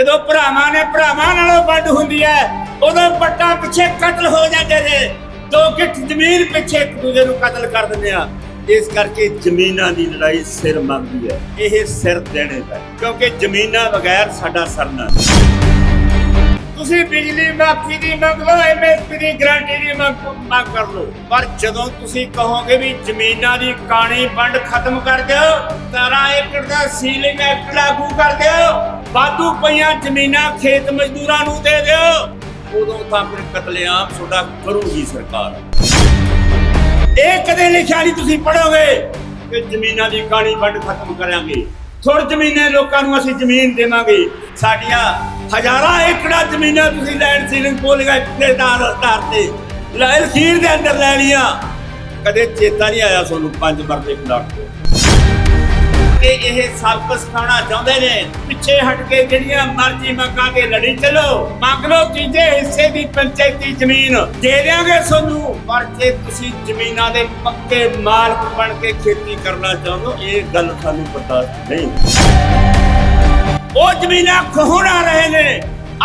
ਜਦੋਂ ਭਰਾਵਾਂ ਨੇ ਭਰਾਵਾਂ ਨਾਲੋਂ ਵੱਡ ਹੁੰਦੀ ਹੈ, ਉਦੋਂ ਪੱਟਾਂ ਪਿੱਛੇ ਕਤਲ ਹੋ ਜਾਂਦੇ ਨੇ। ਦੋ ਗਿੱਠ ਜ਼ਮੀਨ ਪਿੱਛੇ ਇੱਕ ਦੂਜੇ ਨੂੰ ਕਤਲ ਕਰ ਦਿੰਦੇ ਆ। ਇਸ ਕਰਕੇ ਜ਼ਮੀਨਾਂ ਦੀ ਲੜਾਈ ਸਿਰ ਮੰਗਦੀ ਹੈ। ਇਹ ਸਿਰ ਦੇਣੇ ਦਾ ਕਿਉਂਕਿ ਜ਼ਮੀਨਾਂ ਬਗੈਰ ਸਾਡਾ ਸਰਨਾ ਤੁਸੀਂ ਬਿਜਲੀ ਮਾਫੀ ਦੀ ਮੰਗ ਲਓ ਐਮਐਸਪੀ ਦੀ ਗਾਰੰਟੀ ਦੀ ਮੰਗ ਮੰਗ ਕਰ ਲਓ। ਪਰ ਜਦੋਂ ਤੁਸੀਂ ਕਹੋਗੇ ਵੀ ਜ਼ਮੀਨਾਂ ਦੀ ਕਾਣੀ ਵੰਡ ਖਤਮ ਕਰ ਦਿਓ 17 ਏਕੜ ਦਾ ਸੀਲਿੰਗ ਐਕਟ ਲਾਗੂ ਕਰ ਦਿਓ। ਵਾਧੂ ਪਈਆਂ ਜ਼ਮੀਨਾਂ ਖੇਤ ਮਜ਼ਦੂਰਾਂ ਨੂੰ ਦੇ ਦਿਓ। ਉਦੋਂ ਤਾਂ ਫਿਰ ਕਤਲੇਆਮ ਤੁਹਾਡਾ ਕਰੂਗੀ ਸਰਕਾਰ। ਇਹ ਕਦੇ ਲਿਖਿਆ ਨਹੀਂ ਤੁਸੀਂ ਪੜੋਗੇ ਕਿ ਜ਼ਮੀਨਾਂ ਦੀ ਕਾਣੀ ਵੰਡ ਖਤਮ ਕਰਾਂਗੇ। ਥੋੜ ਜ਼ਮੀਨਾਂ ਲੋਕਾਂ ਨੂੰ ਅਸੀਂ ਜ਼ਮੀਨ ਦੇਵਾਂਗੇ। ਸਾਡੀਆਂ ਹਜ਼ਾਰਾਂ ਏਕੜਾਂ ਜ਼ਮੀਨਾਂ ਤੁਸੀਂ ਲੈਂਡ ਸੀਲਿੰਗ ਪੋਲੀਗਾ ਦੇ ਦਾਰ ਆਧਾਰ ਤੇ। ਲੈ ਖੀਰ ਦੇ ਅੰਦਰ ਲੈ ਲੀਆਂ ਕਦੇ ਚੇਤਾ ਨਹੀਂ ਆਇਆ ਤੁਹਾਨੂੰ ਪੰਜ ਮਰਦੇ ਪਲਾਟ ਤੋਂ। ਕਿ ਇਹ ਸਬਕ ਸਿਖਾਉਣਾ ਚਾਹੁੰਦੇ ਨੇ। ਪਿੱਛੇ ਹਟ ਕੇ ਜਿਹੜੀਆਂ ਮਰਜ਼ੀ ਮੰਗਾਂ ਕੇ ਲੜੀ ਚਲੋ। ਮੰਗ ਲਓ ਤੀਜੇ ਹਿੱਸੇ ਦੀ ਪੰਚਾਇਤੀ ਜ਼ਮੀਨ ਦੇ ਦਿਆਂਗੇ ਤੁਹਾਨੂੰ, ਪਰ ਜੇ ਤੁਸੀਂ ਜ਼ਮੀਨਾਂ ਦੇ ਪੱਕੇ ਮਾਲਕ ਬਣ ਕੇ ਖੇਤੀ ਕਰਨਾ ਚਾਹੁੰਦੇ ਹੋ, ਇਹ ਗੱਲ ਸਾਨੂੰ ਪਤਾ ਨਹੀਂ। ਉਹ ਜ਼ਮੀਨਾਂ ਖੋਹਣਾ ਰਹੇ ਨੇ।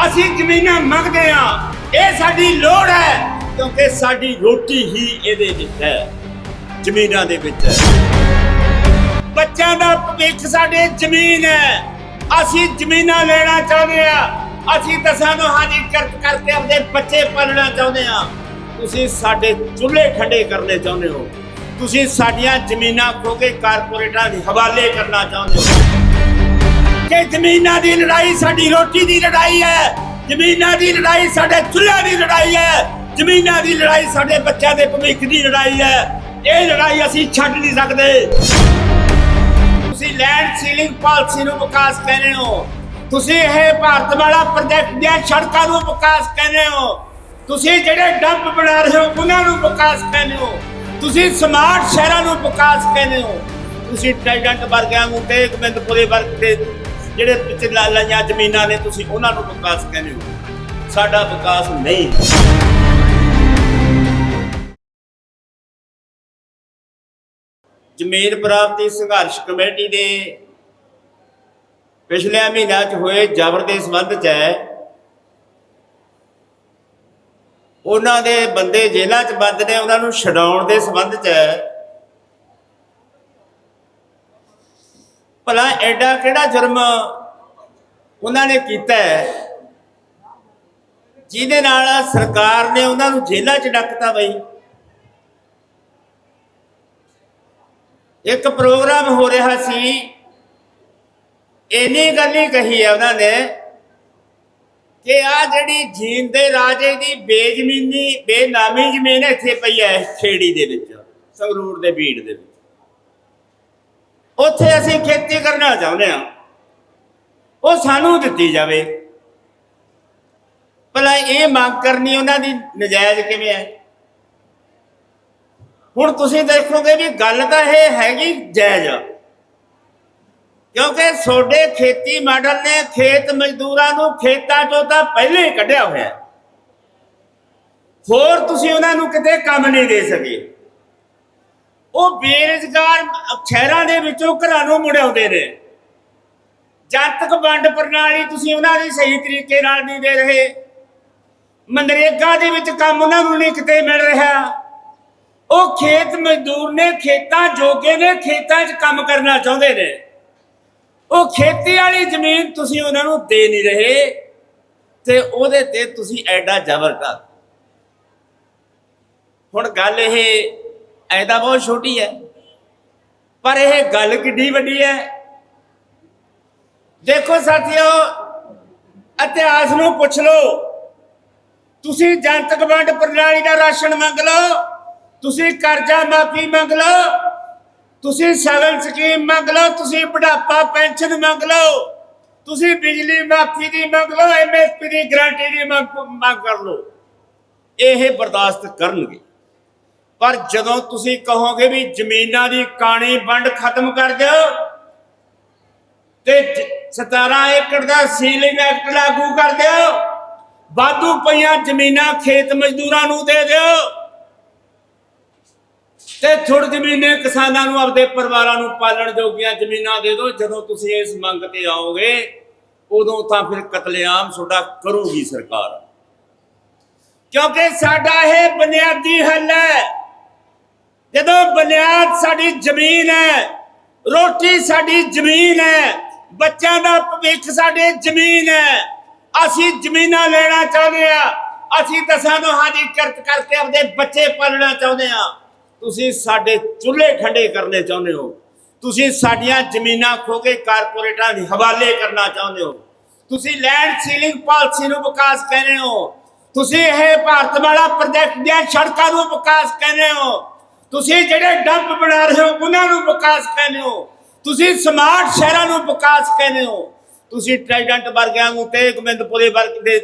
ਅਸੀਂ ਜ਼ਮੀਨਾਂ ਮੰਗਦੇ ਆ ਇਹ ਸਾਡੀ ਲੋੜ ਹੈ, ਕਿਉਂਕਿ ਸਾਡੀ ਰੋਟੀ ਹੀ ਇਹਦੇ ਵਿੱਚ ਹੈ। ਜ਼ਮੀਨਾਂ ਦੇ ਵਿੱਚ ਹੈ। ਬੱਚਿਆਂ ਦਾ ਭਵਿੱਖ ਸਾਡੇ ਜ਼ਮੀਨ ਹੈ। ਅਸੀਂ ਜ਼ਮੀਨਾਂ ਲੈਣਾ ਚਾਹੁੰਦੇ ਆ ਅਸੀਂ ਦਸਾਂ ਨੂੰ ਹਾਜ਼ਰ ਕਰ ਕਰਕੇ ਆਪਣੇ ਬੱਚੇ ਪਾਲਣਾ ਚਾਹੁੰਦੇ ਆ ਤੁਸੀਂ ਸਾਡੇ ਚੁੱਲ੍ਹੇ ਖੜੇ ਕਰਨੇ ਚਾਹੁੰਦੇ ਹੋ। ਤੁਸੀਂ ਸਾਡੀਆਂ ਜ਼ਮੀਨਾਂ ਖੋ ਕੇ ਕਾਰਪੋਰੇਟਾਂ ਦੇ ਹਵਾਲੇ ਕਰਨਾ ਚਾਹੁੰਦੇ ਹੋ। ਕਿ ਜ਼ਮੀਨਾਂ ਦੀ ਲੜਾਈ ਸਾਡੀ ਰੋਟੀ ਦੀ ਲੜਾਈ ਹੈ। ਜ਼ਮੀਨਾਂ ਦੀ ਲੜਾਈ ਸਾਡੇ ਚੁੱਲ੍ਹਿਆਂ ਦੀ ਲੜਾਈ ਹੈ। ਜ਼ਮੀਨਾਂ ਦੀ ਲੜਾਈ ਸਾਡੇ ਬੱਚਿਆਂ ਦੇ ਭਵਿੱਖ ਦੀ ਲੜਾਈ ਹੈ। ਇਹ ਲੜਾਈ ਅਸੀਂ ਛੱਡ ਨਹੀਂ ਸਕਦੇ। ਲੈਂਡ ਸੀਲਿੰਗ ਪਾਲਿਸੀ ਨੂੰ ਵਿਕਾਸ ਕਹਿੰਦੇ ਹੋ। ਤੁਸੀਂ ਇਹ ਭਾਰਤ ਵਾਲਾ ਪ੍ਰੋਜੈਕਟ ਦੀਆਂ ਸੜਕਾਂ ਨੂੰ ਵਿਕਾਸ ਕਹਿੰਦੇ ਹੋ। ਤੁਸੀਂ ਜਿਹੜੇ ਡੰਪ ਬਣਾ ਰਹੇ ਹੋ, ਉਹਨਾਂ ਨੂੰ ਵਿਕਾਸ ਕਹਿੰਦੇ ਹੋ। ਤੁਸੀਂ ਸਮਾਰਟ ਸ਼ਹਿਰਾਂ ਨੂੰ ਵਿਕਾਸ ਕਹਿੰਦੇ ਹੋ। ਤੁਸੀਂ ਟੈਗੈਂਟ ਵਰਗਿਆਂ ਨੂੰ ਤੇ ਗੋਬਿੰਦਪੁਰੇ ਵਰਗ ਦੇ ਜਿਹੜੇ ਪਿੱਛੇ ਲਾ ਲਾਈਆਂ ਜ਼ਮੀਨਾਂ ਨੇ, ਤੁਸੀਂ ਉਹਨਾਂ ਨੂੰ ਵਿਕਾਸ ਕਹਿੰਦੇ ਹੋ। ਸਾਡਾ ਵਿਕਾਸ ਨਹੀਂ। ਜ਼ਮੀਨ ਪ੍ਰਾਪਤੀ ਸੰਘਰਸ਼ ਕਮੇਟੀ ਦੇ ਪਿਛਲੇ ਮਹੀਨਿਆਂ 'ਚ ਹੋਏ ਜ਼ਬਰ ਦੇ ਸੰਬੰਧ 'ਚ ਹੈ। ਉਹਨਾਂ ਦੇ ਬੰਦੇ ਜੇਲ੍ਹਾਂ 'ਚ ਬੰਦ ਨੇ, ਉਹਨਾਂ ਨੂੰ ਛਡਾਉਣ ਦੇ ਸੰਬੰਧ 'ਚ ਹੈ। ਭਲਾ ਐਡਾ ਕਿਹੜਾ ਜੁਰਮ ਉਹਨਾਂ ਨੇ ਕੀਤਾ ਹੈ? ਜਿਹਦੇ ਨਾਲ ਸਰਕਾਰ ਨੇ ਉਹਨਾਂ ਨੂੰ ਜੇਲ੍ਹਾਂ 'ਚ ਡੱਕਤਾ ਬਈ। ਇੱਕ ਪ੍ਰੋਗਰਾਮ ਹੋ ਰਿਹਾ ਸੀ। ਇੰਨੀ ਗੱਲ ਹੀ ਕਹੀ ਹੈ ਉਹਨਾਂ ਨੇ ਕਿ ਆ ਜਿਹੜੀ ਜੀਂਦੇ ਰਾਜੇ ਦੀ ਬੇਜ਼ਮੀਨੀ, ਬੇਨਾਮੀ ਜ਼ਮੀਨ ਇੱਥੇ ਪਈ ਹੈ ਖੇੜੀ ਦੇ ਵਿੱਚ, ਸੰਗਰੂਰ ਦੇ ਬੀੜ ਦੇ ਵਿੱਚ। ਉੱਥੇ ਅਸੀਂ ਖੇਤੀ ਕਰਨਾ ਚਾਹੁੰਦੇ ਹਾਂ। ਉਹ ਸਾਨੂੰ ਦਿੱਤੀ ਜਾਵੇ। ਭਲਾ ਇਹ ਮੰਗ ਕਰਨੀ ਉਹਨਾਂ ਦੀ ਨਜਾਇਜ਼ ਕਿਵੇਂ ਹੈ? ਹੁਣ ਤੁਸੀਂ ਦੇਖੋਗੇ ਵੀ ਗੱਲ ਤਾਂ ਇਹ ਹੈਗੀ ਜਾਇਜ਼। ਕਿਉਂਕਿ ਤੁਹਾਡੇ ਖੇਤੀ ਮਾਡਲ ਨੇ ਖੇਤ ਮਜ਼ਦੂਰਾਂ ਨੂੰ ਖੇਤਾਂ ਚੋਂ ਤਾਂ ਪਹਿਲੇ ਹੀ ਕੱਢਿਆ ਹੋਇਆ। ਹੋਰ ਤੁਸੀਂ ਉਹਨਾਂ ਨੂੰ ਕਿਤੇ ਕੰਮ ਨਹੀਂ ਦੇ ਸਕੇ। ਉਹ ਬੇਰੁਜ਼ਗਾਰ ਸ਼ਹਿਰਾਂ ਦੇ ਵਿੱਚੋਂ ਘਰਾਂ ਨੂੰ ਮੁੜਾਉਂਦੇ ਨੇ। ਜਨਤਕ ਵੰਡ ਪ੍ਰਣਾਲੀ ਤੁਸੀਂ ਉਹਨਾਂ ਦੀ ਸਹੀ ਤਰੀਕੇ ਨਾਲ ਨਹੀਂ ਦੇ ਰਹੇ। ਮਨਰੇਗਾ ਦੇ ਵਿੱਚ ਕੰਮ ਉਹਨਾਂ ਨੂੰ ਨਹੀਂ ਕਿਤੇ ਮਿਲ ਰਿਹਾ। ਉਹ ਖੇਤ ਮਜ਼ਦੂਰ ਨੇ ਖੇਤਾਂ ਜੋਗੇ ਨੇ, ਖੇਤਾਂ 'ਚ ਕੰਮ ਕਰਨਾ ਚਾਹੁੰਦੇ ਨੇ। ਉਹ ਖੇਤੀ ਵਾਲੀ ਜ਼ਮੀਨ ਤੁਸੀਂ ਉਹਨਾਂ ਨੂੰ ਦੇ ਨਹੀਂ ਰਹੇ ਤੇ ਉਹਦੇ ਤੇ ਤੁਸੀਂ ਐਡਾ ਜ਼ਬਰ ਕਰ ਹੁਣ ਗੱਲ ਇਹ ਐਦਾ ਬਹੁਤ ਛੋਟੀ ਹੈ, ਪਰ ਇਹ ਗੱਲ ਕਿੱਡੀ ਵੱਡੀ ਹੈ। ਦੇਖੋ ਸਾਥੀਓ, ਇਤਿਹਾਸ ਨੂੰ ਪੁੱਛ ਲਓ। ਤੁਸੀਂ ਜਨਤਕ ਵੰਡ ਪ੍ਰਣਾਲੀ ਦਾ ਰਾਸ਼ਨ ਮੰਗ ਲਓ। ਤੁਸੀਂ ਕਰਜ਼ਾ ਮਾਫੀ ਮੰਗ ਲਓ, ਤੁਸੀਂ ਸਗਨ ਸਕੀਮ ਮੰਗ ਲਓ, ਤੁਸੀਂ ਬੁਢਾਪਾ ਪੈਨਸ਼ਨ ਮੰਗ ਲਓ, ਤੁਸੀਂ ਬਿਜਲੀ ਮਾਫੀ ਦੀ ਮੰਗ ਲਓ ਐਮਐਸਪੀ ਦੀ ਗਾਰੰਟੀ ਦੀ ਮੰਗ ਕਰ ਲਓ। ਇਹ ਬਰਦਾਸ਼ਤ ਕਰਨਗੇ। ਪਰ ਜਦੋਂ ਤੁਸੀਂ ਕਹੋਗੇ ਵੀ ਜ਼ਮੀਨਾਂ ਦੀ ਕਾਣੀ ਵੰਡ ਖਤਮ ਕਰ ਦਿਓ, ਤੇ ਜ- 17 ਏਕੜ ਦਾ ਸੀਲਿੰਗ ਐਕਟ ਲਾਗੂ ਕਰ ਦਿਓ, ਵਾਧੂ ਪਈਆਂ ਜ਼ਮੀਨਾਂ ਖੇਤ ਮਜ਼ਦੂਰਾਂ ਨੂੰ ਦੇ ਦਿਓ ਤੇ ਥੋੜੀ ਜ਼ਮੀਨੇ ਕਿਸਾਨਾਂ ਨੂੰ ਆਪਦੇ ਪਰਿਵਾਰਾਂ ਨੂੰ ਪਾਲਣ ਜੋਗੀਆਂ ਜ਼ਮੀਨਾਂ ਦੇ ਦਿਓ। ਜਦੋਂ ਤੁਸੀਂ ਇਸ ਮੰਗ ਤੇ ਆਓਗੇ, ਉਦੋਂ ਤਾਂ ਫਿਰ ਕਤਲੇਆਮ ਤੁਹਾਡਾ ਕਰੂਗੀ ਸਰਕਾਰ। ਕਿਉਂਕਿ ਸਾਡਾ ਇਹ ਬੁਨਿਆਦੀ ਹੱਲ ਹੈ। ਜਦੋਂ ਬੁਨਿਆਦ ਸਾਡੀ ਜ਼ਮੀਨ ਹੈ, ਰੋਟੀ ਸਾਡੀ ਜ਼ਮੀਨ ਹੈ, ਬੱਚਿਆਂ ਦਾ ਭਵਿੱਖ ਸਾਡੇ ਜ਼ਮੀਨ ਹੈ, ਅਸੀਂ ਜ਼ਮੀਨਾਂ ਲੈਣਾ ਚਾਹੁੰਦੇ ਆ ਅਸੀਂ ਦਸਾਂ ਨੂੰ ਦੀ ਕਿਰਤ ਕਰਕੇ ਆਪਣੇ ਬੱਚੇ ਪਾਲਣਾ ਚਾਹੁੰਦੇ ਆ ਤੁਸੀਂ ਸਾਡੇ ਚੁੱਲ੍ਹੇ ਠੰਡੇ ਕਰਨੇ ਚਾਹੁੰਦੇ ਹੋ। ਤੁਸੀਂ ਸਾਡੀਆਂ ਜ਼ਮੀਨਾਂ ਖੋ ਕੇ ਕਾਰਪੋਰੇਟਾਂ ਦੇ ਹਵਾਲੇ ਕਰਨਾ ਚਾਹੁੰਦੇ ਹੋ। ਤੁਸੀਂ ਲੈਂਡ ਸੀਲਿੰਗ ਪਾਲਿਸੀ ਨੂੰ ਵਿਕਾਸ ਕਹਿੰਦੇ ਹੋ। ਤੁਸੀਂ ਇਹ ਭਾਰਤ ਵਾਲਾ ਪ੍ਰੋਜੈਕਟ ਦੀਆਂ ਸੜਕਾਂ ਨੂੰ ਵਿਕਾਸ ਕਹਿੰਦੇ ਹੋ। ਤੁਸੀਂ ਜਿਹੜੇ ਡੰਪ ਬਣਾ ਰਹੇ ਹੋ, ਉਹਨਾਂ ਨੂੰ ਵਿਕਾਸ ਕਹਿੰਦੇ ਹੋ। ਤੁਸੀਂ ਸਮਾਰਟ ਸ਼ਹਿਰਾਂ ਨੂੰ ਵਿਕਾਸ ਕਹਿੰਦੇ ਹੋ। ਤੁਸੀਂ ਟ੍ਰਾਈਡੈਂਟ ਵਰਗਿਆਂ ਨੂੰ ਤੇ ਗੋਬਿੰਦਪੁਰੇ ਵਰਗ ਦੇ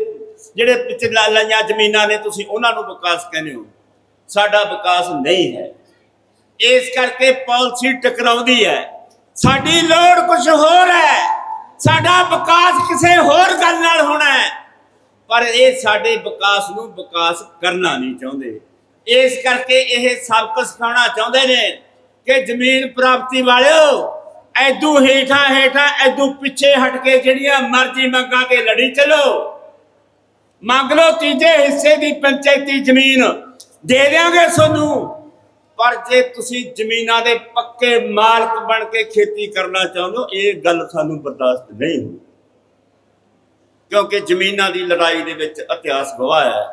ਜਿਹੜੇ ਪਿੱਛੇ ਲਾਈਆਂ ਜ਼ਮੀਨਾਂ ਨੇ, ਤੁਸੀਂ ਉਹਨਾਂ ਨੂੰ ਵਿਕਾਸ ਕਹਿੰਦੇ ਹੋ। ਸਾਡਾ ਵਿਕਾਸ ਨਹੀਂ ਹੈ। ਇਸ ਕਰਕੇ ਪਾਲਿਸੀ ਟਕਰਾਉਂਦੀ ਹੈ। ਸਾਡੀ ਲੋੜ ਕੁਝ ਹੋਰ ਹੈ। ਸਾਡਾ ਵਿਕਾਸ ਕਿਸੇ ਹੋਰ ਗੱਲ ਨਾਲ ਹੋਣਾ ਹੈ। ਪਰ ਇਹ ਸਾਡੇ ਵਿਕਾਸ ਨੂੰ ਵਿਕਾਸ ਕਰਨਾ ਨਹੀਂ ਚਾਹੁੰਦੇ। ਇਸ ਕਰਕੇ ਇਹ ਸਬਕ ਸਿਖਾਉਣਾ ਚਾਹੁੰਦੇ ਨੇ ਕਿ ਜ਼ਮੀਨ ਪ੍ਰਾਪਤੀ ਵਾਲਿਓ, ਐਦੂ ਹੇਠਾਂ ਹੇਠਾਂ, ਐਦੂ ਪਿੱਛੇ ਹਟ ਕੇ ਜਿਹੜੀਆਂ ਮਰਜ਼ੀ ਮੰਗਾਂ ਤੇ ਲੜੀ ਚਲੋ। ਮੰਗ ਲਓ ਤੀਜੇ ਹਿੱਸੇ ਦੀ ਪੰਚਾਇਤੀ ਜ਼ਮੀਨ। ਦੇ ਦਿਆਂਗੇ ਤੁਹਾਨੂੰ। ਪਰ ਜੇ ਤੁਸੀਂ ਜ਼ਮੀਨਾਂ ਦੇ ਪੱਕੇ ਮਾਲਕ ਬਣ ਕੇ ਖੇਤੀ ਕਰਨਾ ਚਾਹੁੰਦੇ ਹੋ, ਇਹ ਗੱਲ ਸਾਨੂੰ ਬਰਦਾਸ਼ਤ ਨਹੀਂ ਹੋਊ ਕਿਉਂਕਿ ਜ਼ਮੀਨਾਂ ਦੀ ਲੜਾਈ ਦੇ ਵਿੱਚ ਇਤਿਹਾਸ ਗਵਾਹ ਹੈ।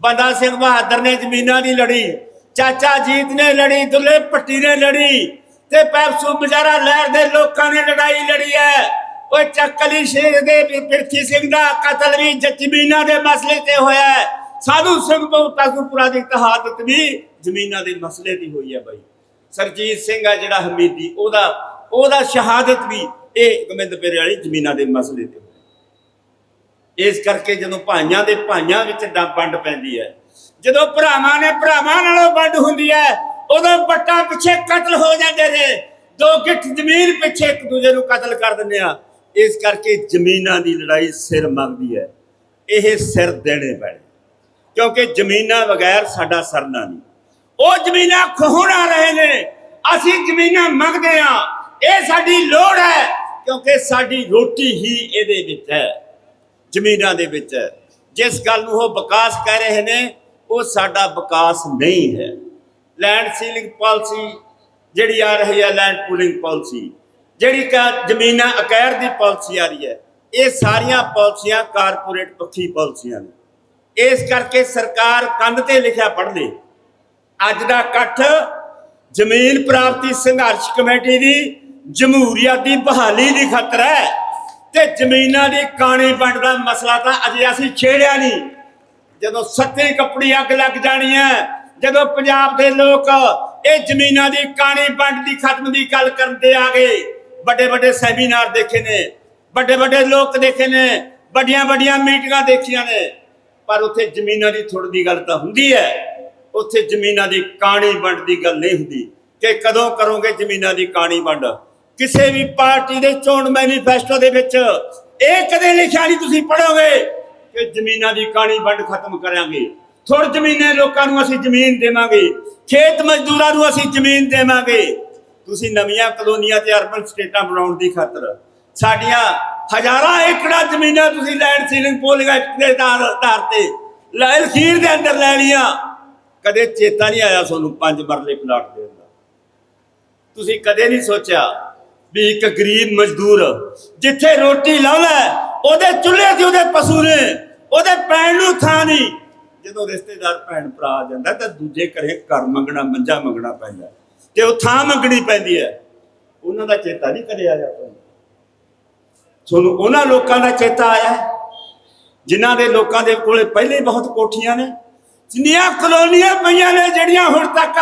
ਬੰਦਾ ਸਿੰਘ ਬਹਾਦਰ ਨੇ ਜ਼ਮੀਨਾਂ ਦੀ ਲੜੀ, ਚਾਚਾ ਜੀਤ ਨੇ ਲੜੀ, ਦੁੱਲੇ ਭੱਟੀ ਨੇ ਲੜੀ ਤੇ ਪੈਪਸੂ ਬਜ਼ਾਰਾ ਲਹਿਰ ਦੇ ਲੋਕਾਂ ਨੇ ਲੜਾਈ ਲੜੀ ਹੈ। ਉਹ ਚੱਕਲੀ ਸ਼ੇਰ ਦੇ ਪਿਰਥੀ ਸਿੰਘ ਦਾ ਕਤਲ ਵੀ ਜ਼ਮੀਨਾਂ ਦੇ ਮਸਲੇ ਤੇ ਹੋਇਆ ਹੈ। ਸਾਧੂ ਸਿੰਘ ਬਹੁਤਾਸੂਪੁਰਾ ਦੀ ਤਹਾਦਤ ਵੀ ਜ਼ਮੀਨਾਂ ਦੇ ਮਸਲੇ ਦੀ ਹੋਈ ਹੈ ਬਾਈ। ਸਰਜੀਤ ਸਿੰਘ ਆ ਜਿਹੜਾ ਹਮੀਦੀ, ਉਹਦਾ ਉਹਦਾ ਸ਼ਹਾਦਤ ਵੀ ਇਹ ਗੋਬਿੰਦਪੁਰੇ ਵਾਲੀ ਜ਼ਮੀਨਾਂ ਦੇ ਮਸਲੇ ਤੇ ਹੋਈ। ਇਸ ਕਰਕੇ ਜਦੋਂ ਭਾਈਆਂ ਦੇ ਭਾਈਆਂ ਵਿੱਚ ਵੰਡ ਪੈਂਦੀ ਹੈ, ਜਦੋਂ ਭਰਾਵਾਂ ਨੇ ਭਰਾਵਾਂ ਨਾਲੋਂ ਵੰਡ ਹੁੰਦੀ ਹੈ, ਉਦੋਂ ਬੱਟਾਂ ਪਿੱਛੇ ਕਤਲ ਹੋ ਜਾਂਦੇ ਨੇ। ਦੋ ਗਿੱਠ ਜ਼ਮੀਨ ਪਿੱਛੇ ਇੱਕ ਦੂਜੇ ਨੂੰ ਕਤਲ ਕਰ ਦਿੰਦੇ ਆ। ਇਸ ਕਰਕੇ ਜ਼ਮੀਨਾਂ ਦੀ ਲੜਾਈ ਸਿਰ ਮੰਗਦੀ ਹੈ। ਇਹ ਸਿਰ ਦੇਣੇ ਪੈਣੇ। ਕਿਉਂਕਿ ਜ਼ਮੀਨਾਂ ਬਗੈਰ ਸਾਡਾ ਸਰਨਾ ਨਹੀਂ। ਉਹ ਜ਼ਮੀਨਾਂ ਖੋਹਣ ਆ ਰਹੇ ਨੇ, ਅਸੀਂ ਜ਼ਮੀਨਾਂ ਮੰਗਦੇ ਆ ਇਹ ਸਾਡੀ ਲੋੜ ਹੈ, ਕਿਉਂਕਿ ਸਾਡੀ ਰੋਟੀ ਹੀ ਇਹਦੇ ਵਿੱਚ ਹੈ, ਜ਼ਮੀਨਾਂ ਦੇ ਵਿੱਚ ਹੈ। ਜਿਸ ਗੱਲ ਨੂੰ ਉਹ ਵਿਕਾਸ ਕਹਿ ਰਹੇ ਨੇ, ਉਹ ਸਾਡਾ ਵਿਕਾਸ ਨਹੀਂ ਹੈ। ਲੈਂਡ ਸੀਲਿੰਗ ਪਾਲਿਸੀ ਜਿਹੜੀ ਆ ਰਹੀ ਹੈ ਲੈਂਡ ਪੂਲਿੰਗ ਪਾਲਿਸੀ ਜਿਹੜੀ ਕਾ ਜ਼ਮੀਨਾਂ ਅਕੈਰ ਦੀ ਪਾਲਿਸੀ ਆ ਰਹੀ ਹੈ, ਇਹ ਸਾਰੀਆਂ ਪਾਲਿਸੀਆਂ ਕਾਰਪੋਰੇਟ ਪੱਖੀ ਪਾਲਿਸੀਆਂ ਨੇ। ਇਸ ਕਰਕੇ ਸਰਕਾਰ ਕੰਧ ਤੇ ਲਿਖਿਆ ਪੜ੍ਹ ਲੇ ਅੱਜ ਦਾ ਇਕੱਠ ਜ਼ਮੀਨ ਪ੍ਰਾਪਤੀ ਸੰਘਰਸ਼ ਕਮੇਟੀ ਦੀ ਜਮਹੂਰੀਅਤ ਦੀ ਬਹਾਲੀ ਦੀ ਖਤਰ ਹੈ ਤੇ ਜ਼ਮੀਨਾਂ ਦੀ ਕਾਣੀ ਵੰਡ ਦਾ ਮਸਲਾ ਤਾਂ ਅਜੇ ਅਸੀਂ ਛੇੜਿਆ ਨਹੀਂ। ਜਦੋਂ ਸੱਤੇ ਕੱਪੜੀ ਅੱਗ ਲੱਗ ਜਾਣੀ ਹੈ, ਜਦੋਂ ਪੰਜਾਬ ਦੇ ਲੋਕ ਇਹ ਜ਼ਮੀਨਾਂ ਦੀ ਕਾਣੀ ਵੰਡ ਦੀ ਖਤਮ ਦੀ ਗੱਲ ਕਰਨ ਤੇ ਆ ਗਏ ਵੱਡੇ ਵੱਡੇ ਸੈਮੀਨਾਰ ਦੇਖੇ ਨੇ ਵੱਡੇ ਵੱਡੇ ਲੋਕ ਦੇਖੇ ਨੇ ਵੱਡੀਆਂ ਵੱਡੀਆਂ ਮੀਟਿੰਗਾਂ ਦੇਖੀਆਂ ਨੇ ਪਰ ਉੱਥੇ ਜ਼ਮੀਨਾਂ ਦੀ ਥੋੜੀ ਦੀ ਗੱਲ ਤਾਂ ਹੁੰਦੀ ਹੈ। ਉੱਥੇ ਜ਼ਮੀਨਾਂ ਦੀ ਕਾਣੀ ਵੰਡ ਦੀ ਗੱਲ ਨਹੀਂ ਹੁੰਦੀ। ਕਿ ਕਦੋਂ ਕਰੋਗੇ ਜ਼ਮੀਨਾਂ ਦੀ ਕਾਣੀ ਵੰਡ? ਕਿਸੇ ਵੀ ਪਾਰਟੀ ਦੇ ਚੋਣ ਮੈਨੀਫੈਸਟੋ ਦੇ ਵਿੱਚ ਇਹ ਕਦੇ ਲਿਖਿਆ ਨਹੀਂ ਤੁਸੀਂ ਪੜੋਗੇ ਕਿ ਜ਼ਮੀਨਾਂ ਦੀ ਕਾਣੀ ਵੰਡ ਖਤਮ ਕਰਾਂਗੇ। ਥੋੜ ਜ਼ਮੀਨੇ ਲੋਕਾਂ ਨੂੰ ਅਸੀਂ ਜ਼ਮੀਨ ਦੇਵਾਂਗੇ। ਖੇਤ ਮਜ਼ਦੂਰਾਂ ਨੂੰ ਅਸੀਂ ਜ਼ਮੀਨ ਦੇਵਾਂਗੇ। ਤੁਸੀਂ ਨਵੀਆਂ ਕਲੋਨੀਆਂ ਤੇ ਅਰਬਨ ਸਟੇਟਾਂ ਬਣਾਉਣ ਦੀ ਖਾਤਰ ਸਾਡੀਆਂ ਹਜ਼ਾਰਾਂ ਏਕੜਾਂ ਜ਼ਮੀਨਾਂ ਤੁਸੀਂ ਲੈਂਡ ਸੀਲਿੰਗ ਪੋਲਿੰਗ ਦੇ ਆਧਾਰ ਤੇ। ਲੈ ਖੀਰ ਦੇ ਅੰਦਰ ਲੈ ਲੀਆਂ ਕਦੇ ਚੇਤਾ ਨਹੀਂ ਆਇਆ ਤੁਹਾਨੂੰ ਪੰਜ ਮਰਲੇ ਪਲਾਟ ਦੇਣ ਦਾ। ਤੁਸੀਂ ਕਦੇ ਨਹੀਂ ਸੋਚਿਆ ਵੀ ਇੱਕ ਗਰੀਬ ਮਜ਼ਦੂਰ ਜਿੱਥੇ ਰੋਟੀ ਲਾਉਂਦਾ ਉਹਦੇ ਚੁੱਲ੍ਹੇ ਤੇ ਉਹਦੇ ਪਸ਼ੂ ਨੇ, ਉਹਦੇ ਪੈਣ ਨੂੰ ਥਾਂ ਨਹੀਂ। ਜਦੋਂ ਰਿਸ਼ਤੇਦਾਰ ਭੈਣ ਭਰਾ ਆ ਜਾਂਦਾ, ਤਾਂ ਦੂਜੇ ਘਰੇ ਘਰ ਮੰਗਣਾ, ਮੰਜਾ ਮੰਗਣਾ ਪੈਂਦਾ। ਤੇ ਉਹ ਥਾਂ ਮੰਗਣੀ ਪੈਂਦੀ ਹੈ। ਉਹਨਾਂ ਦਾ ਚੇਤਾ ਨਹੀਂ ਕਦੇ ਆਇਆ ਤੁਹਾਨੂੰ। ਤੁਹਾਨੂੰ ਉਹਨਾਂ ਲੋਕਾਂ ਦਾ ਚੇਤਾ ਆਇਆ ਹੈ, ਜਿਨ੍ਹਾਂ ਦੇ ਲੋਕਾਂ ਦੇ ਕੋਲੇ ਪਹਿਲੇ ਬਹੁਤ ਕੋਠੀਆਂ ਨੇ, ਜਿੰਨੀਆਂ ਕਲੋਨੀਆਂ ਪਈਆਂ ਨੇ ਜਿਹੜੀਆਂ ਹੁਣ ਤੱਕ,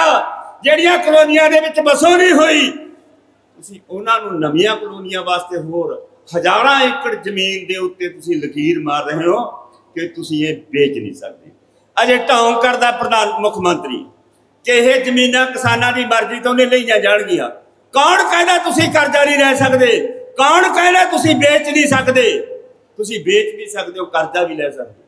ਜਿਹੜੀਆਂ ਕਲੋਨੀਆਂ ਦੇ ਵਿੱਚ ਵਸੋਂ ਨਹੀਂ ਹੋਈ। ਤੁਸੀਂ ਉਹਨਾਂ ਨੂੰ ਨਵੀਆਂ ਕਲੋਨੀਆਂ ਵਾਸਤੇ ਹੋਰ ਹਜ਼ਾਰਾਂ ਏਕੜ ਜ਼ਮੀਨ ਦੇ ਉੱਤੇ ਤੁਸੀਂ ਲਕੀਰ ਮਾਰ ਰਹੇ ਹੋ ਕਿ ਤੁਸੀਂ ਇਹ ਵੇਚ ਨਹੀਂ ਸਕਦੇ। ਅਜੇ ਢੌਂਗ ਕਰਦਾ ਪ੍ਰਧਾਨ ਮੁੱਖ ਮੰਤਰੀ, ਕਿ ਇਹ ਜ਼ਮੀਨਾਂ ਕਿਸਾਨਾਂ ਦੀ ਮਰਜ਼ੀ ਤੋਂ ਨਹੀਂ ਲਈਆਂ ਜਾਣਗੀਆਂ। ਕੌਣ ਕਹਿੰਦਾ ਤੁਸੀਂ ਕਰਜ਼ਾ ਨਹੀਂ ਲੈ ਸਕਦੇ? ਕੌਣ ਕਹਿੰਦਾ ਤੁਸੀਂ ਵੇਚ ਨਹੀਂ ਸਕਦੇ? ਤੁਸੀਂ ਵੇਚ ਵੀ ਸਕਦੇ ਹੋ ਕਰਜ਼ਾ ਵੀ ਲੈ ਸਕਦੇ।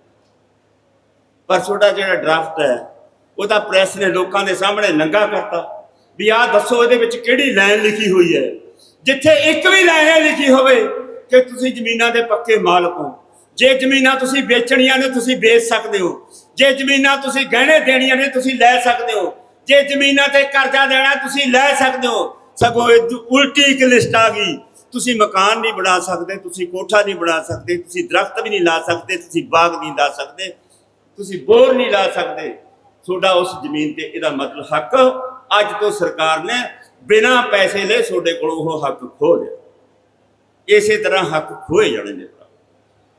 ਪਰ ਤੁਹਾਡਾ ਜਿਹੜਾ ਡਰਾਫਟ ਹੈ ਉਹ ਤਾਂ ਪ੍ਰੈਸ ਨੇ ਲੋਕਾਂ ਦੇ ਸਾਹਮਣੇ ਨੰਗਾ ਕਰਤਾ ਵੀ ਆਹ ਦੱਸੋ ਇਹਦੇ ਵਿੱਚ ਕਿਹੜੀ ਲਾਈਨ ਲਿਖੀ ਹੋਈ ਹੈ। ਜਿੱਥੇ ਇੱਕ ਵੀ ਲਾਈਨ ਲਿਖੀ ਹੋਵੇ ਕਿ ਤੁਸੀਂ ਜ਼ਮੀਨਾਂ ਦੇ ਪੱਕੇ ਮਾਲਕ ਹੋ। ਜੇ ਜ਼ਮੀਨਾਂ ਤੁਸੀਂ ਵੇਚਣੀਆਂ ਨੇ, ਤੁਸੀਂ ਵੇਚ ਸਕਦੇ ਹੋ। ਜੇ ਜ਼ਮੀਨਾਂ ਤੁਸੀਂ ਗਹਿਣੇ ਦੇਣੀਆਂ ਨੇ, ਤੁਸੀਂ ਲੈ ਸਕਦੇ ਹੋ। ਜੇ ਜ਼ਮੀਨਾਂ ਤੇ ਕਰਜ਼ਾ ਦੇਣਾ, ਤੁਸੀਂ ਲੈ ਸਕਦੇ ਹੋ। ਸਗੋਂ ਇਹ ਉਲਟੀ ਇੱਕ ਲਿਸਟ ਆ ਗਈ। ਤੁਸੀਂ ਮਕਾਨ ਨਹੀਂ ਬਣਾ ਸਕਦੇ, ਤੁਸੀਂ ਕੋਠਾ ਨਹੀਂ ਬਣਾ ਸਕਦੇ, ਤੁਸੀਂ ਦਰਖਤ ਵੀ ਨਹੀਂ ਲਾ ਸਕਦੇ, ਤੁਸੀਂ ਬਾਗ ਨਹੀਂ ਲਾ ਸਕਦੇ, ਤੁਸੀਂ ਬੋਰ ਨਹੀਂ ਲਾ ਸਕਦੇ। ਤੁਹਾਡਾ ਉਸ ਜ਼ਮੀਨ ਤੇ ਇਹਦਾ ਮਤਲਬ ਹੱਕ ਅੱਜ ਤੋਂ ਸਰਕਾਰ ਨੇ ਬਿਨਾਂ ਪੈਸੇ ਲਏ ਤੁਹਾਡੇ ਕੋਲੋਂ ਉਹ ਹੱਕ ਖੋਹ ਲਿਆ। ਇਸੇ ਤਰ੍ਹਾਂ ਹੱਕ ਖੋਏ ਜਾਣੇ ਨੇ ਭਰਾ।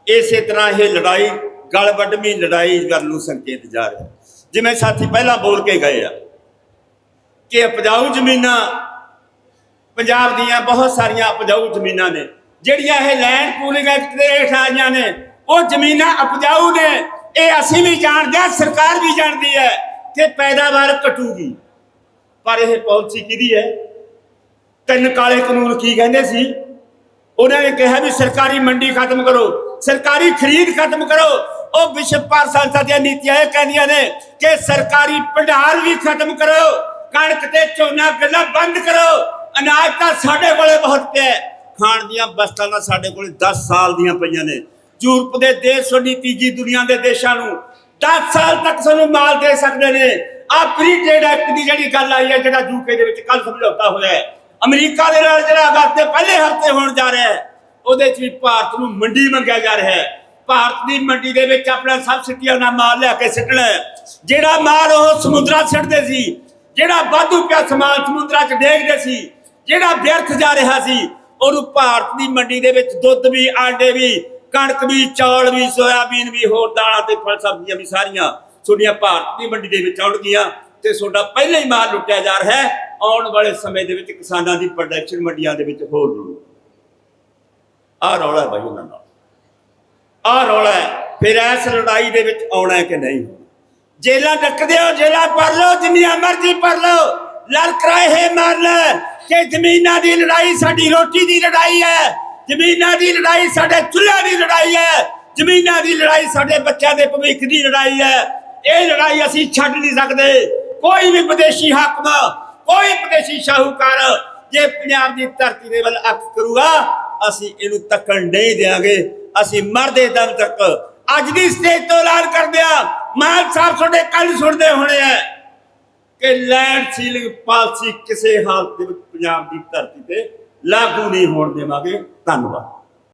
ਇਸੇ ਤਰ੍ਹਾਂ ਇਹ ਲੜਾਈ ਗਲ ਲੜਾਈ ਗੱਲ ਨੂੰ ਸੰਕੇਤ ਜਾ ਰਿਹਾ। ਜਿਵੇਂ ਸਾਥੀ ਪਹਿਲਾਂ ਬੋਲ ਕੇ ਗਏ ਆ ਕਿ ਉਪਜਾਊ ਜ਼ਮੀਨਾਂ ਪੰਜਾਬ ਦੀਆਂ ਬਹੁਤ ਸਾਰੀਆਂ ਉਪਜਾਊ ਜ਼ਮੀਨਾਂ ਨੇ। ਜਿਹੜੀਆਂ ਇਹ ਲੈਂਡ ਪੂਲਿੰਗ ਐਕਟ ਦੇ ਹੇਠ ਆਈਆਂ ਨੇ, ਉਹ ਜ਼ਮੀਨਾਂ ਉਪਜਾਊ ਨੇ। ਇਹ ਅਸੀਂ ਵੀ ਜਾਣਦੇ ਹਾਂ, ਸਰਕਾਰ ਵੀ ਜਾਣਦੀ ਹੈ ਕਿ ਪੈਦਾਵਾਰ ਘਟੂਗੀ। ਪਰ ਇਹ ਪਾਲਿਸੀ ਕਿਹਦੀ ਹੈ? ਤਿੰਨ ਕਾਲੇ ਕਾਨੂੰਨ ਕੀ ਕਹਿੰਦੇ ਸੀ? ਉਹਨਾਂ ਨੇ ਕਿਹਾ ਵੀ ਸਰਕਾਰੀ ਮੰਡੀ ਖਤਮ ਕਰੋ, ਸਰਕਾਰੀ ਖਰੀਦ ਖਤਮ ਕਰੋ। ਉਹ ਵਿਸ਼ਵ ਭਰ ਸੰਸਥਾ ਦੀਆਂ ਨੀਤੀਆਂ ਇਹ ਕਹਿੰਦੀਆਂ ਨੇ ਕਿ ਸਰਕਾਰੀ ਭੰਡਾਰ ਵੀ ਖਤਮ ਕਰੋ, ਕਣਕ ਤੇ ਝੋਨਾ ਗੱਲਾਂ ਬੰਦ ਕਰੋ। ਅਨਾਜ ਤਾਂ ਸਾਡੇ ਕੋਲੇ ਬਹੁਤ ਪਿਆ ਖਾਣ ਦੀਆਂ ਵਸਤਾਂ ਤਾਂ ਸਾਡੇ ਕੋਲੇ 10 ਸਾਲ ਦੀਆਂ ਪਈਆਂ ਨੇ। ਯੂਰਪ ਦੇ ਦੇਸ਼ ਤੁਹਾਡੀ ਤੀਜੀ ਦੁਨੀਆ ਦੇ ਦੇਸ਼ਾਂ ਨੂੰ 10 ਸਾਲ ਤੱਕ ਸਾਨੂੰ ਮਾਲ ਦੇ ਸਕਦੇ ਨੇ। ਆ ਫ੍ਰੀ ਟ੍ਰੇਡ ਐਕਟ ਦੀ ਜਿਹੜੀ ਗੱਲ ਆਈ ਹੈ, ਜਿਹੜਾ ਯੂਕੇ ਦੇ ਵਿੱਚ ਕੱਲ ਸਮਝੌਤਾ ਹੋਇਆ ਹੈ। ਅਮਰੀਕਾ ਦੇ ਨਾਲ ਜਿਹੜਾ ਅਗਸਤ ਦੇ ਪਹਿਲੇ ਹਫ਼ਤੇ ਹੋਣ ਜਾ ਰਿਹਾ ਹੈ, ਉਹਦੇ 'ਚ ਵੀ ਭਾਰਤ ਨੂੰ ਮੰਡੀ ਮੰਗਿਆ ਜਾ ਰਿਹਾ ਹੈ। ਭਾਰਤ ਦੀ ਮੰਡੀ ਦੇ ਵਿੱਚ ਆਪਣਾ ਸਬਸਿਡੀਆਂ ਨਾਲ ਮਾਲ ਲਿਆ ਕੇ ਸਿੱਟਣਾ ਜਿਹੜਾ ਮਾਲ ਉਹ ਸਮੁੰਦਰਾਂ 'ਚ ਸਿੱਟਦੇ ਸੀ, ਜਿਹੜਾ ਵਾਧੂ ਪਿਆ ਸਮਾਨ ਸਮੁੰਦਰਾਂ 'ਚ ਡੇਗਦੇ ਸੀ ਜਿਹੜਾ ਵਿਅਰਥ ਜਾ ਰਿਹਾ ਸੀ, ਉਹਨੂੰ ਭਾਰਤ ਦੀ ਮੰਡੀ ਦੇ ਵਿੱਚ ਦੁੱਧ ਵੀ, ਆਂਡੇ ਵੀ, ਕਣਕ ਵੀ, ਚੌਲ ਵੀ, ਸੋਇਆਬੀਨ ਵੀ, ਹੋਰ ਦਾਲਾਂ ਤੇ ਫਲ ਸਬਜ਼ੀਆਂ ਵੀ ਸਾਰੀਆਂ ਤੁਹਾਡੀਆਂ ਭਾਰਤ ਦੀ ਮੰਡੀ ਦੇ ਵਿੱਚ ਆਉਣਗੀਆਂ ਤੇ ਤੁਹਾਡਾ ਪਹਿਲਾਂ ਹੀ ਮਾਲ ਲੁੱਟਿਆ ਜਾ ਰਿਹਾ ਹੈ। ਆਉਣ ਵਾਲੇ ਸਮੇਂ ਦੇ ਵਿੱਚ ਕਿਸਾਨਾਂ ਦੀ ਪ੍ਰੋਡਕਸ਼ਨ ਮੰਡੀਆਂ ਦੇ ਵਿੱਚ ਹੋਰ ਰੁੜੂ ਆਹ ਰੌਲਾ ਬਾਈ ਉਹਨਾਂ ਨਾਲ ਆਹ ਰੌਲਾ ਫਿਰ ਇਸ ਲੜਾਈ ਦੇ ਵਿੱਚ ਆਉਣਾ ਕਿ ਨਹੀਂ? ਜੇਲਾਂ ਡੱਕਦੇ ਦਿਓ ਜੇਲਾਂ ਭਰ ਲਓ, ਜਿੰਨੀਆਂ ਮਰਜ਼ੀ ਭਰ ਲਓ। ਲੜ ਕਰਾਏ ਮਾਰ ਲੈ ਕਿ ਜ਼ਮੀਨਾਂ ਦੀ ਲੜਾਈ ਸਾਡੀ ਰੋਟੀ ਦੀ ਲੜਾਈ ਹੈ। ਜ਼ਮੀਨਾਂ ਦੀ ਲੜਾਈ ਸਾਡੇ ਚੁੱਲ੍ਹਿਆਂ ਦੀ ਲੜਾਈ ਹੈ। ਜ਼ਮੀਨਾਂ ਦੀ ਲੜਾਈ ਸਾਡੇ ਬੱਚਿਆਂ ਦੇ ਭਵਿੱਖ ਦੀ ਲੜਾਈ ਹੈ। ਇਹ ਲੜਾਈ ਅਸੀਂ ਛੱਡ ਨਹੀਂ ਸਕਦੇ। ਕੋਈ ਵੀ ਵਿਦੇਸ਼ੀ ਹਾਕਮ, ਕੋਈ ਵਿਦੇਸ਼ੀ ਸ਼ਾਹੂਕਾਰ ਜੇ ਪੰਜਾਬ ਦੀ ਧਰਤੀ ਦੇ ਵੱਲ ਅੱਖ ਕਰੂਗਾ, ਅਸੀਂ ਇਹਨੂੰ ਤੱਕਣ ਨਹੀਂ ਦੇਾਂਗੇ ਅਸੀਂ ਮਰਦੇ ਦਮ ਤੱਕ ਅੱਜ ਦੀ ਸਟੇਜ ਤੋਂ ਐਲਾਨ ਕਰਦੇ ਆ ਮਾਨ ਸਾਹਿਬ ਤੁਹਾਡੇ ਕੱਲ ਸੁਣਦੇ ਹੋਣੇ ਆ ਕਿ ਲੈਂਡ ਸੀਲਿੰਗ ਪਾਲਿਸੀ ਕਿਸੇ ਹਾਲਤ ਦੇ ਵਿੱਚ ਪੰਜਾਬ ਦੀ ਧਰਤੀ ਤੇ ਲਾਗੂ ਨਹੀਂ ਹੋਣ ਦੇਵਾਂਗੇ। ਧੰਨਵਾਦ।